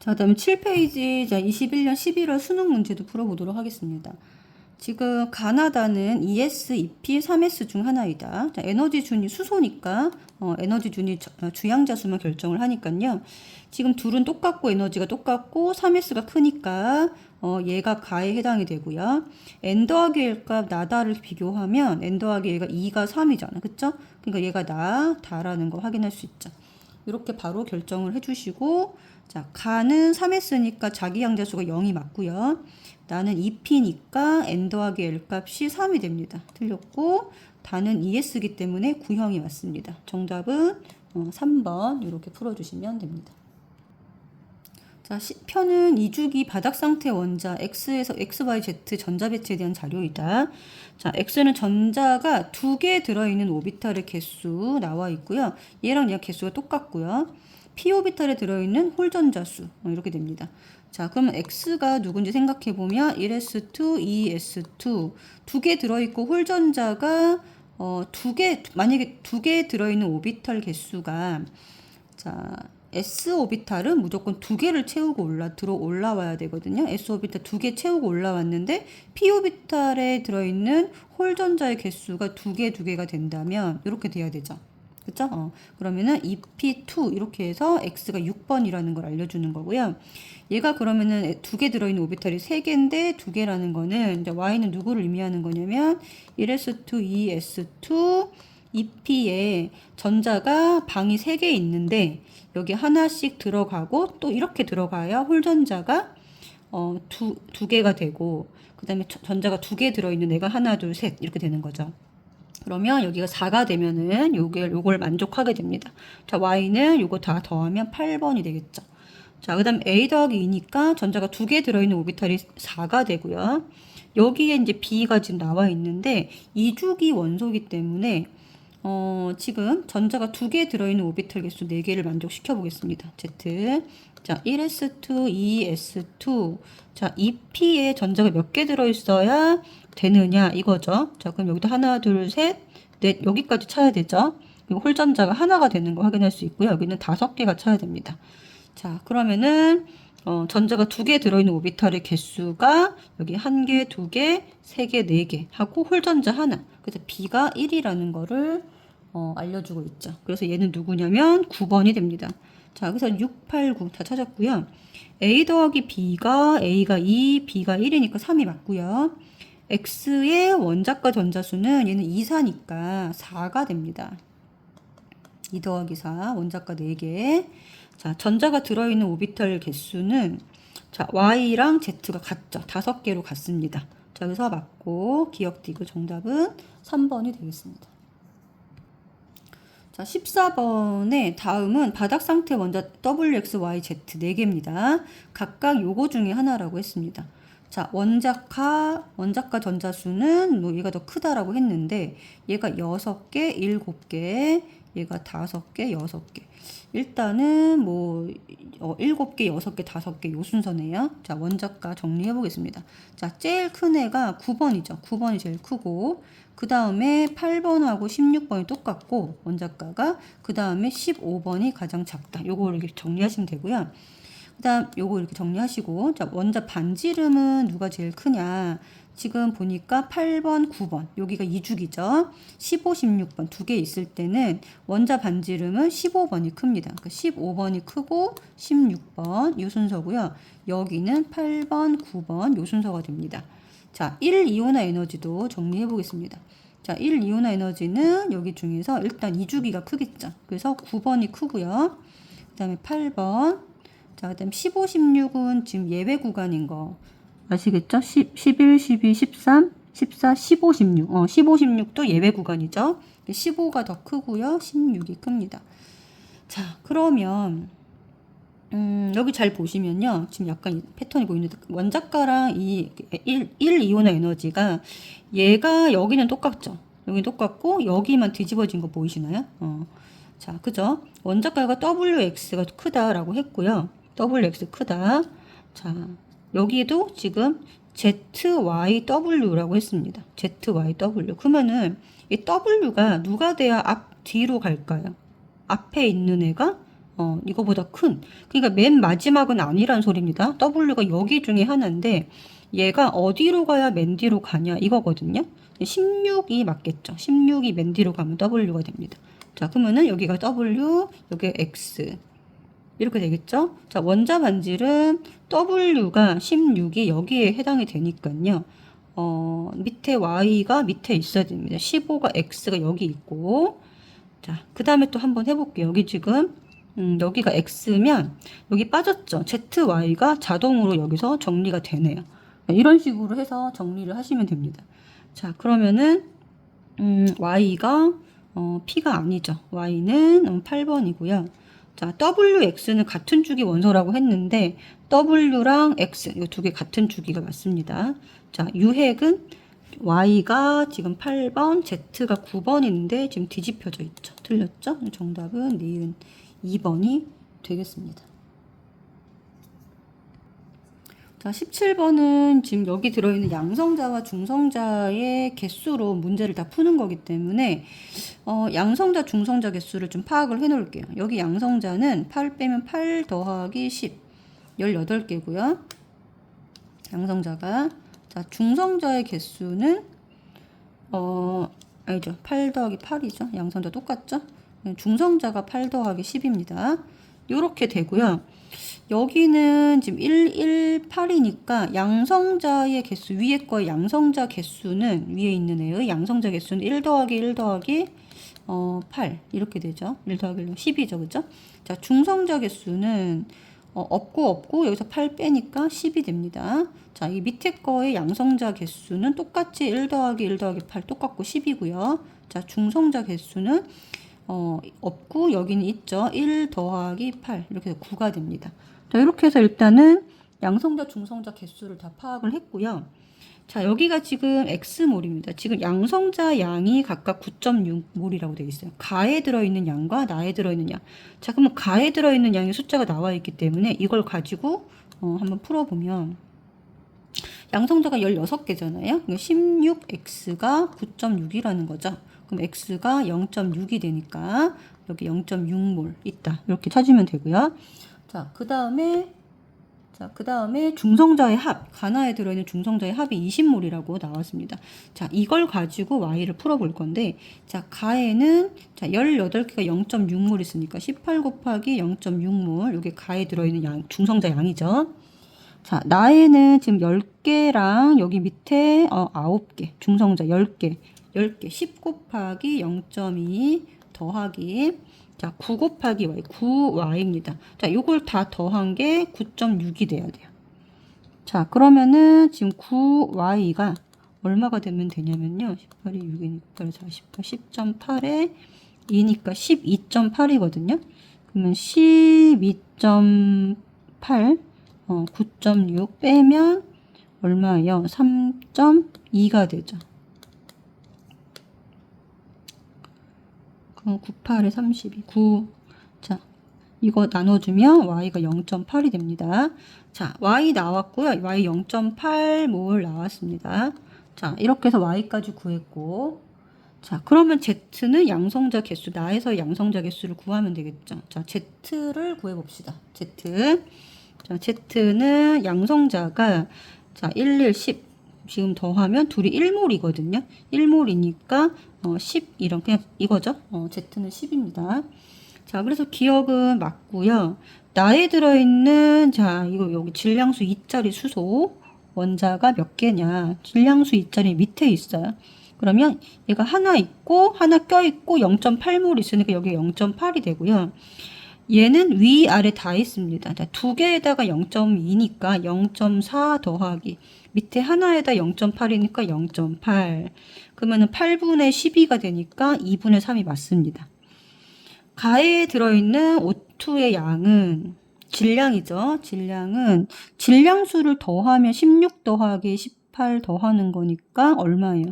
자, 그 다음에 7페이지 자, 21년 11월 수능 문제도 풀어보도록 하겠습니다. 지금 가나다는 ES, EP, 3S 중 하나이다. 자, 에너지 준이 수소니까 어, 에너지 준이 저- 어, 주양자 수만 결정을 하니까요. 지금 둘은 똑같고 에너지가 똑같고 3S가 크니까 어, 얘가 가에 해당이 되고요. n 더하기 1값 나다를 비교하면 n 더하기 얘가 2가 3이잖아. 그쵸? 그러니까 얘가 나, 다라는 거 확인할 수 있죠. 이렇게 바로 결정을 해주시고 자 가는 3S니까 자기 양자수가 0이 맞고요. 나는 2P니까 n 더하기 L 값이 3이 됩니다. 틀렸고 다는 ES이기 때문에 구형이 맞습니다. 정답은 어, 3번 이렇게 풀어주시면 됩니다. 자, 시- 편은 2주기 바닥 상태 원자 X에서 XYZ 전자 배치에 대한 자료이다. 자, X는 전자가 두 개 들어있는 오비탈의 개수 나와 있고요. 얘랑 얘랑 개수가 똑같고요. P 오비탈에 들어있는 홀 전자수 어, 이렇게 됩니다. 자, 그러면 X가 누군지 생각해 보면 1s2, 2s2 두 개 들어있고 홀 전자가 어, 두 개 만약에 두 개 들어있는 오비탈 개수가 자, S 오비탈은 무조건 두 개를 채우고 올라 들어 올라와야 되거든요. S 오비탈 두 개 채우고 올라왔는데 P 오비탈에 들어 있는 홀 전자의 개수가 두 개 두 개가 된다면 이렇게 돼야 되죠. 그쵸? 어, 그러면은 2P2 이렇게 해서 X가 6번이라는 걸 알려주는 거고요. 얘가 그러면은 두 개 들어있는 오비탈이 세 개인데 두 개라는 거는 이제 Y는 누구를 의미하는 거냐면 1S2, 2S2, 2P에 전자가 방이 세개 있는데 여기 하나씩 들어가고 또 이렇게 들어가야 홀전자가 어, 두, 두 개가 되고 그 다음에 전자가 두 개 들어있는 애가 하나, 둘, 셋 이렇게 되는 거죠. 그러면 여기가 4가 되면은 요게 요걸 만족하게 됩니다. 자, y는 요거 다 더하면 8번이 되겠죠. 자, 그 다음 a 더하기 2니까 전자가 두 개 들어 있는 오비탈이 4가 되고요. 여기에 이제 b가 지금 나와 있는데 2주기 원소이기 때문에 어, 지금 전자가 두 개 들어 있는 오비탈 개수 4개를 만족시켜 보겠습니다. z 자, 1s2, 2s2. 자, 2p에 전자가 몇 개 들어 있어야 되느냐 이거죠. 자, 그럼 여기도 하나, 둘, 셋, 넷 여기까지 쳐야 되죠. 그리고 홀전자가 하나가 되는 거 확인할 수 있고요. 여기는 다섯 개가 쳐야 됩니다. 자, 그러면은 어, 전자가 두 개 들어있는 오비탈의 개수가 여기 한 개, 두 개, 세 개, 네 개 하고 홀전자 하나. 그래서 B가 1이라는 거를 어, 알려주고 있죠. 그래서 얘는 누구냐면 9번이 됩니다. 자, 그래서 6, 8, 9 다 찾았고요. A 더하기 B가 A가 2, B가 1이니까 3이 맞고요. X의 원자과 전자수는 얘는 2, 4니까 4가 됩니다. 2 더하기 4, 원자과 4개. 자, 전자가 들어있는 오비탈 개수는 자, Y랑 Z가 같죠. 다섯 개로 같습니다. 자, 그래서 맞고 기억 디그 정답은 3번이 되겠습니다. 자, 14번의 다음은 바닥 상태 원자 WXYZ 4개입니다. 각각 요거 중에 하나라고 했습니다. 자, 원자카, 원자카 전자수는 뭐 얘가 더 크다라고 했는데 얘가 6개, 7개, 얘가 5개, 6개. 일단은 뭐 어, 7개, 6개, 5개 요 순서네요. 자, 원자가 정리해 보겠습니다. 자, 제일 큰 애가 9번이죠. 9번이 제일 크고 그 다음에 8번하고 16번이 똑같고 원자가가 그 다음에 15번이 가장 작다. 요거 이렇게 정리하시면 되고요. 그 다음 요거 이렇게 정리하시고 자 원자 반지름은 누가 제일 크냐? 지금 보니까 8번 9번 여기가 2주기죠. 15 16번 두 개 있을 때는 원자 반지름은 15번이 큽니다. 그러니까 15번이 크고 16번 이 순서고요. 여기는 8번 9번 요 순서가 됩니다. 자 1, 이온화 에너지도 정리해 보겠습니다. 자 1, 이온화 에너지는 여기 중에서 일단 2주기가 크겠죠. 그래서 9번이 크고요. 그 다음에 8번 자, 그다음 15, 16은 지금 예외 구간인 거 아시겠죠? 10, 11, 12, 13, 14, 15, 16. 어, 15, 16도 예외 구간이죠. 15가 더 크고요. 16이 큽니다. 자, 그러면 음, 여기 잘 보시면요. 지금 약간 이 패턴이 보이는데 원자가랑 이 1, 1 이온화 에너지가 얘가 여기는 똑같죠. 여기 똑같고 여기만 뒤집어진 거 보이시나요? 어. 자, 그죠? 원자가가 WX가 크다라고 했고요. WX 크다. 자, 여기도 지금 ZYW라고 했습니다. ZYW. 그러면은 이 W가 누가 돼야 앞 뒤로 갈까요? 앞에 있는 애가 어, 이거보다 큰. 그러니까 맨 마지막은 아니란 소리입니다. W가 여기 중에 하나인데 얘가 어디로 가야 맨 뒤로 가냐 이거거든요. 16이 맞겠죠. 16이 맨 뒤로 가면 W가 됩니다. 자, 그러면은 여기가 W, 여기 X. 이렇게 되겠죠? 자, 원자 반질은 W가 16이 여기에 해당이 되니까요. 어, 밑에 Y가 밑에 있어야 됩니다. 15가 X가 여기 있고. 자, 그 다음에 또 한번 해볼게요. 여기 지금, 음, 여기가 X면, 여기 빠졌죠? ZY가 자동으로 여기서 정리가 되네요. 이런 식으로 해서 정리를 하시면 됩니다. 자, 그러면은, 음, Y가, 어, P가 아니죠. Y는 8번이고요. 자, WX는 같은 주기 원소라고 했는데 W랑 X 이 두 개 같은 주기가 맞습니다. 자, 유핵은 Y가 지금 8번, Z가 9번인데 지금 뒤집혀져 있죠. 틀렸죠? 정답은 니은 2번이 되겠습니다. 자, 17번은 지금 여기 들어있는 양성자와 중성자의 개수로 문제를 다 푸는 거기 때문에 어, 양성자, 중성자 개수를 좀 파악을 해 놓을게요. 여기 양성자는 8 빼면 8 더하기 10, 18개고요. 양성자가. 자, 중성자의 개수는 어, 아니죠. 8 더하기 8이죠. 양성자 똑같죠? 중성자가 8 더하기 10입니다. 요렇게 되고요. 여기는 지금 1, 1, 8이니까 양성자의 개수, 위에 거의 양성자 개수는 위에 있는 애의 양성자 개수는 1 더하기 1 더하기 어, 8 이렇게 되죠. 1 더하기 1 10이죠. 그죠? 자, 중성자 개수는 어, 없고 없고 여기서 8 빼니까 10이 됩니다. 자, 이 밑에 거의 양성자 개수는 똑같이 1 더하기 1 더하기 8 똑같고 10이고요. 자, 중성자 개수는 어, 없고 여기는 있죠. 1 더하기 8 이렇게 해서 9가 됩니다. 자, 이렇게 해서 일단은 양성자, 중성자 개수를 다 파악을 했고요. 자, 여기가 지금 X몰입니다. 지금 양성자 양이 각각 9.6몰이라고 되어 있어요. 가에 들어있는 양과 나에 들어있는 양. 자, 그러면 가에 들어있는 양의 숫자가 나와 있기 때문에 이걸 가지고 어, 한번 풀어보면 양성자가 16개잖아요. 16X가 9.6이라는 거죠. 그럼 X가 0.6이 되니까 여기 0.6몰 있다. 이렇게 찾으면 되고요. 자, 그 다음에 자, 그 다음에 중성자의 합, 가나에 들어있는 중성자의 합이 20몰이라고 나왔습니다. 자, 이걸 가지고 y를 풀어볼 건데, 자, 가에는, 자, 18개가 0.6몰 있으니까 18 곱하기 0.6몰, 이게 가에 들어있는 양, 중성자 양이죠. 자, 나에는 지금 10개랑 여기 밑에, 어, 9개, 중성자 10개, 10개, 10 곱하기 0.2 더하기, 자, 9 곱하기 y, 9y입니다. 자, 요걸 다 더한 게 9.6이 돼야 돼요. 자, 그러면은 지금 9y가 얼마가 되면 되냐면요. 18이 6이니까 48, 10.8에 2니까 12.8이거든요. 그러면 12.8, 어, 9.6 빼면 얼마예요? 3.2가 되죠. 그럼 98에 32, 9. 자, 이거 나눠주면 y가 0.8이 됩니다. 자, y 나왔고요. y 0.8몰 나왔습니다. 자, 이렇게 해서 y까지 구했고, 자, 그러면 z는 양성자 개수, 나에서 양성자 개수를 구하면 되겠죠. 자, z를 구해봅시다. z. 자, z는 양성자가, 자, 1, 1, 10. 지금 더하면 둘이 1몰이거든요. 1몰이니까 어, 10 이런 그냥 이거죠. 어, Z는 10입니다. 자, 그래서 기억은 맞고요. 나에 들어있는 자 이거 여기 질량수 2짜리 수소 원자가 몇 개냐? 질량수 2짜리 밑에 있어요. 그러면 얘가 하나 있고 하나 껴 있고 0.8몰 있으니까 여기 0.8이 되고요. 얘는 위 아래 다 있습니다. 두 개에다가 0.2니까 0.4 더하기 밑에 하나에다 0.8이니까 0.8 그러면 8분의 12가 되니까 2분의 3이 맞습니다. 가에 들어있는 O2의 양은 질량이죠. 질량은 질량수를 더하면 16 더하기 18 더하는 거니까 얼마예요?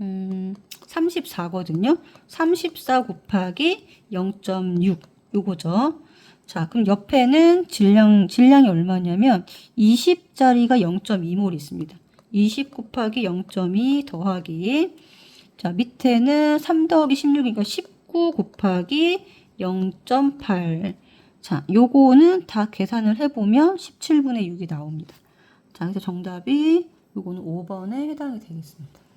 음, 34거든요. 34 곱하기 0.6 요거죠. 자, 그럼 옆에는 질량 질량이 얼마냐면 20짜리가 0.2몰 있습니다. 20 곱하기 0.2 더하기 자, 밑에는 3 더하기 16이니까 19 곱하기 0.8. 자, 요거는 다 계산을 해보면 17분의 6이 나옵니다. 자, 그래서 정답이 요거는 5번에 해당이 되겠습니다.